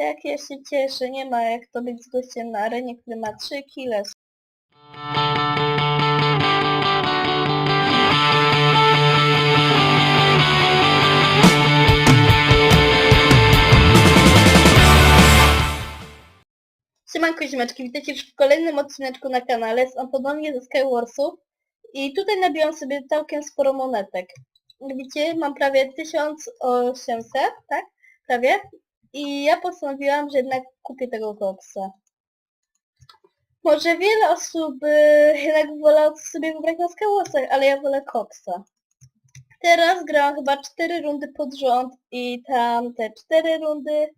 Jak ja się cieszę, nie ma jak to być z gościem na arenie, który ma 3 kile. Siemanko ziemeczki, witajcie w kolejnym odcineczku na kanale, jest on ponownie ze Skywarsów i tutaj nabiłam sobie całkiem sporo monetek. Widzicie, mam prawie 1800, tak? Prawie. I ja postanowiłam, że jednak kupię tego koksa. Może wiele osób y, jednak wolał sobie wybrać na Skywarsach, ale ja wolę koksa. Teraz grałam chyba 4 rundy pod rząd i tam te 4 rundy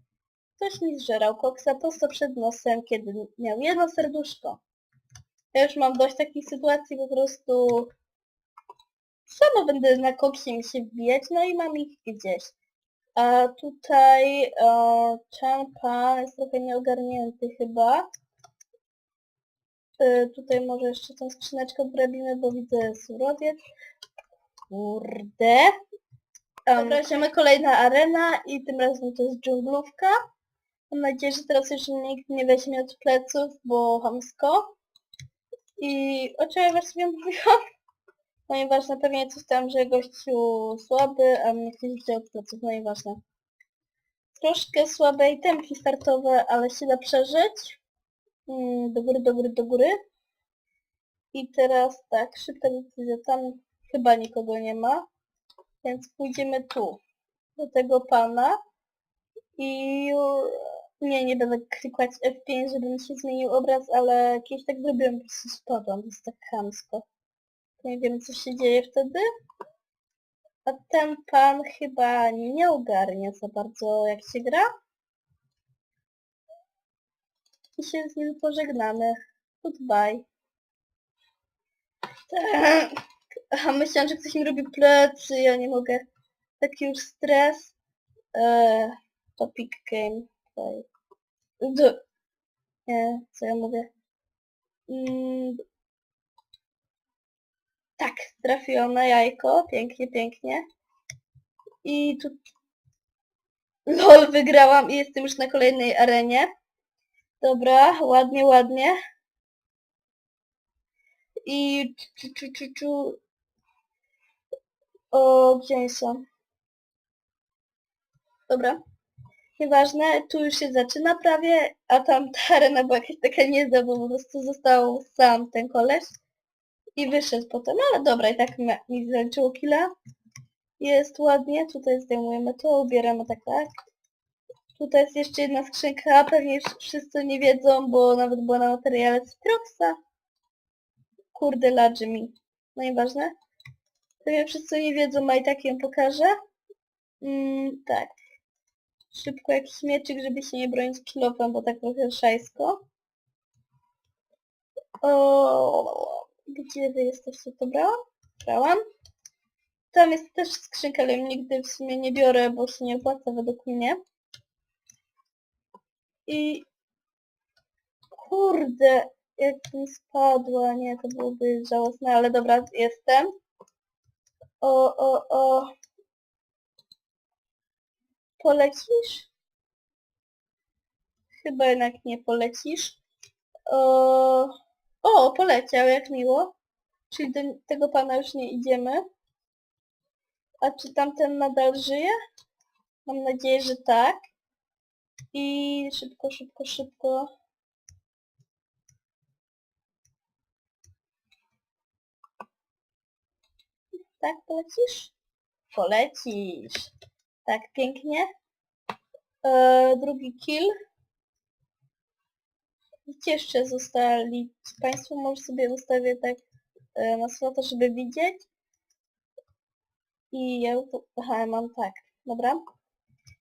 Ktoś mi zżerał koksa prosto przed nosem, kiedy miał jedno serduszko. Ja już mam dość takich sytuacji, po prostu sama będę na koksie mi się wbijać, no i mam ich gdzieś. A tutaj e, Champa jest trochę nieogarnięty chyba. E, tutaj może jeszcze tą skrzyneczkę odrobimy, bo widzę surowiec. Kurde. Dobra, idziemy kolejna arena i tym razem to jest dżunglówka. Mam nadzieję, że teraz już nikt nie weźmie od pleców, bo hamsko. I o czym ja właściwie mówiłam? Ponieważ na pewnie coś tam, że gościu słaby, a mnie ktoś wziął pleców, no i. Troszkę słabe itemki startowe, ale się da przeżyć. Mm, Do góry, do góry, do góry. I teraz tak, szybka decyzja, tam chyba nikogo nie ma. Więc pójdziemy tu, do tego pana. I nie, nie będę klikać F5, żeby mi się zmienił obraz, ale kiedyś tak zrobiłem, po prostu spadłam, to jest tak chamsko. Nie wiem, co się dzieje wtedy. A ten pan chyba nie ogarnia za bardzo, jak się gra. I się z nim pożegnamy. Goodbye. Tak. A myślałam, że ktoś mi robi plecy, ja nie mogę. Taki już stres. Eee, topic game. Nie, co ja mówię? Mm, tak, trafiłam na jajko. Pięknie, pięknie. I tu... LOL, wygrałam i jestem już na kolejnej arenie. Dobra, ładnie, ładnie. I... Czu, czu, czu, czu. O, gdzie są? Dobra. Nieważne, tu już się zaczyna prawie, a tam ta arena była jakaś taka niezła, bo po prostu został sam ten koleś i wyszedł potem, ale dobra, i tak mi zaliczyło killa. Jest ładnie, tutaj zdejmujemy to, ubieramy tak, tak. Tutaj jest jeszcze jedna skrzynka, pewnie wszyscy nie wiedzą, bo nawet była na materiale Citroxa. Kurde, ladży mi. No nieważne. Pewnie wszyscy nie wiedzą, a i tak ją pokażę. Mm, tak. Szybko jakiś mieczyk, żeby się nie bronić kilofem, bo tak trochę szajsko. O, gdzie wy jesteście? To brałam? Brałam. Tam jest też skrzynka, ale nigdy w sumie nie biorę, bo się nie opłaca według mnie. I... Kurde, jak mi spadła, nie, to byłoby żałosne, ale dobra, jestem. O, o, o. Polecisz? Chyba jednak nie polecisz. O, o poleciał, jak miło. Czyli do tego pana już nie idziemy. A czy tamten nadal żyje? Mam nadzieję, że tak. I szybko, szybko, szybko. Tak, polecisz? Polecisz. Tak, pięknie. E, drugi kill. Gdzie jeszcze zostali Państwo? Może sobie ustawię tak e, na slota, żeby widzieć. I ja... Aha, mam tak. Dobra.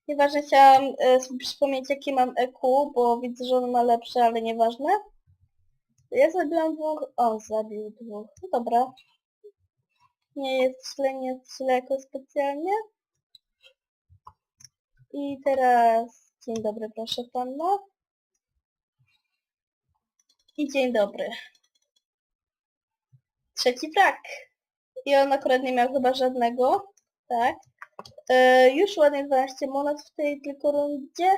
Nieważne, chciałam e, sobie przypomnieć jakie mam EQ, bo widzę, że on ma lepsze, ale nieważne. Ja zabiłam dwóch, on zabił dwóch. No dobra. Nie jest źle, nie jest źle jako specjalnie. I teraz dzień dobry proszę pana. I dzień dobry. Trzeci brak. I on akurat nie miał chyba żadnego. Tak. E, już ładnie 12 monet w tej tylko rundzie.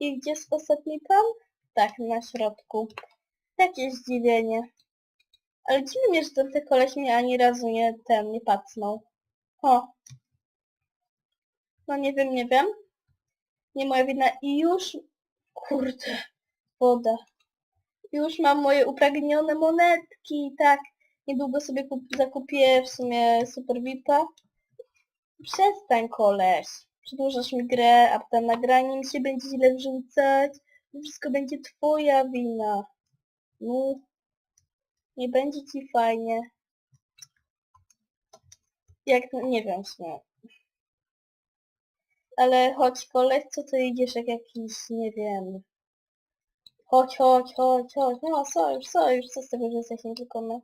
I gdzie jest ostatni pan? Tak, na środku. Jakieś zdziwienie. Ale dziwi mnie, że ten ten koleś mnie ani razu nie ten, nie pacnął. O. No nie wiem, nie wiem. Nie moja wina. I już... Kurde. Woda. Już mam moje upragnione monetki, tak. Niedługo sobie kup zakupię w sumie Super VIPa. Przestań koleś. Przedłużasz mi grę, a potem nagranie mi się będzie źle wrzucać. Wszystko będzie twoja wina. No. Nie będzie ci fajnie. Jak, nie wiem w sumie. Ale chodź koleś, co ty idziesz jak jakiś, nie wiem. Chodź, chodź, chodź, chodź. No, sojusz, sojusz. Co z tego, że jesteś nie tylko my?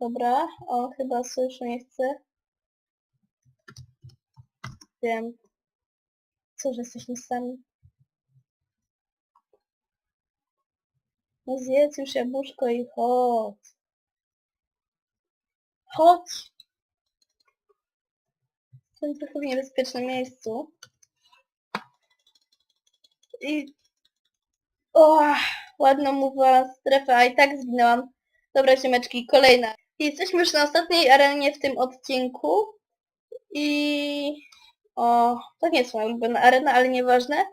Dobra, on chyba sojuszu nie chce. Wiem. Co, że jesteśmy sami? No zjedz już jabłuszko i chodź. Chodź! Jestem trochę w niebezpiecznym miejscu. I... O, ładno mówiła strefę, a i tak zginęłam. Dobra, ziomeczki, kolejna. Jesteśmy już na ostatniej arenie w tym odcinku. I... O, to nie jest moja ulubiona arena, ale nieważne.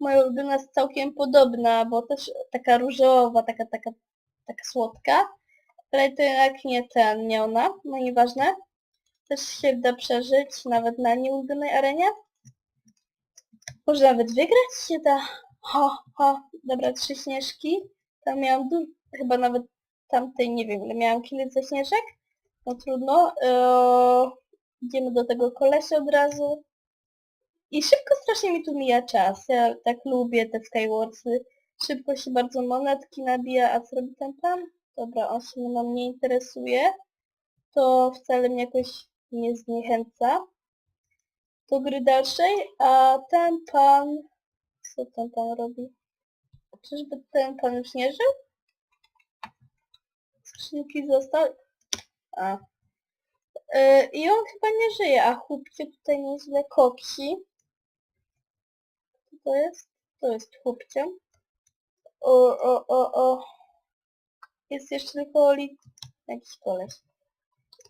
Moja ulubiona jest całkiem podobna, bo też taka różowa, taka, taka, taka słodka. Ale to jednak nie ten, nie ona, no nieważne. Też się da przeżyć, nawet na nieulubionej arenie. Może nawet wygrać się da. Ho, ho, dobra, trzy śnieżki. Tam miałam du- chyba nawet tamtej, nie wiem ile miałam kilo ze śnieżek. No trudno. Eee, idziemy do tego kolesia od razu. I szybko strasznie mi tu mija czas. Ja tak lubię te Skywarsy. Szybko się bardzo monetki nabija, a co robi ten pan? Dobra, on się mną nie interesuje. To wcale mnie jakoś nie zniechęca do gry dalszej, a ten pan... Co ten pan robi? Czyżby ten pan już nie żył? Skrzynki został... A. Yy, I on chyba nie żyje, a chłopcie tutaj nieźle koksi. Co to jest? To jest chłopcie. O, o, o, o. Jest jeszcze tylko li... jakiś koleś.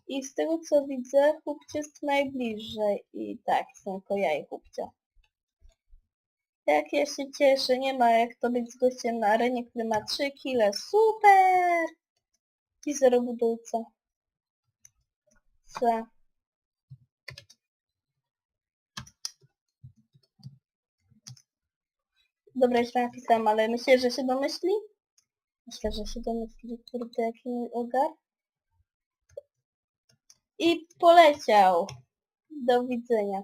I z tego co widzę, chłopcie jest najbliżej. I tak, są tylko ja i chłopcia. Jak ja się cieszę, nie ma jak to być z gościem na arenie, który ma 3 kile. Super! I zero budulca. C. Dobra, źle napisałam, ale myślę, że się domyśli. Myślę, że się domyśli, kurde, jaki ogar. I poleciał. Do widzenia.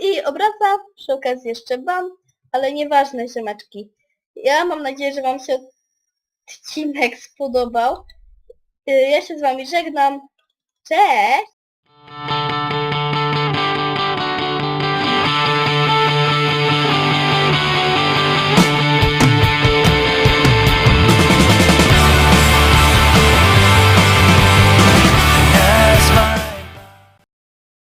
I obraca przy okazji jeszcze wam, ale nieważne ziomeczki. Ja mam nadzieję, że wam się odcinek spodobał. Y, Ja się z wami żegnam. Cześć!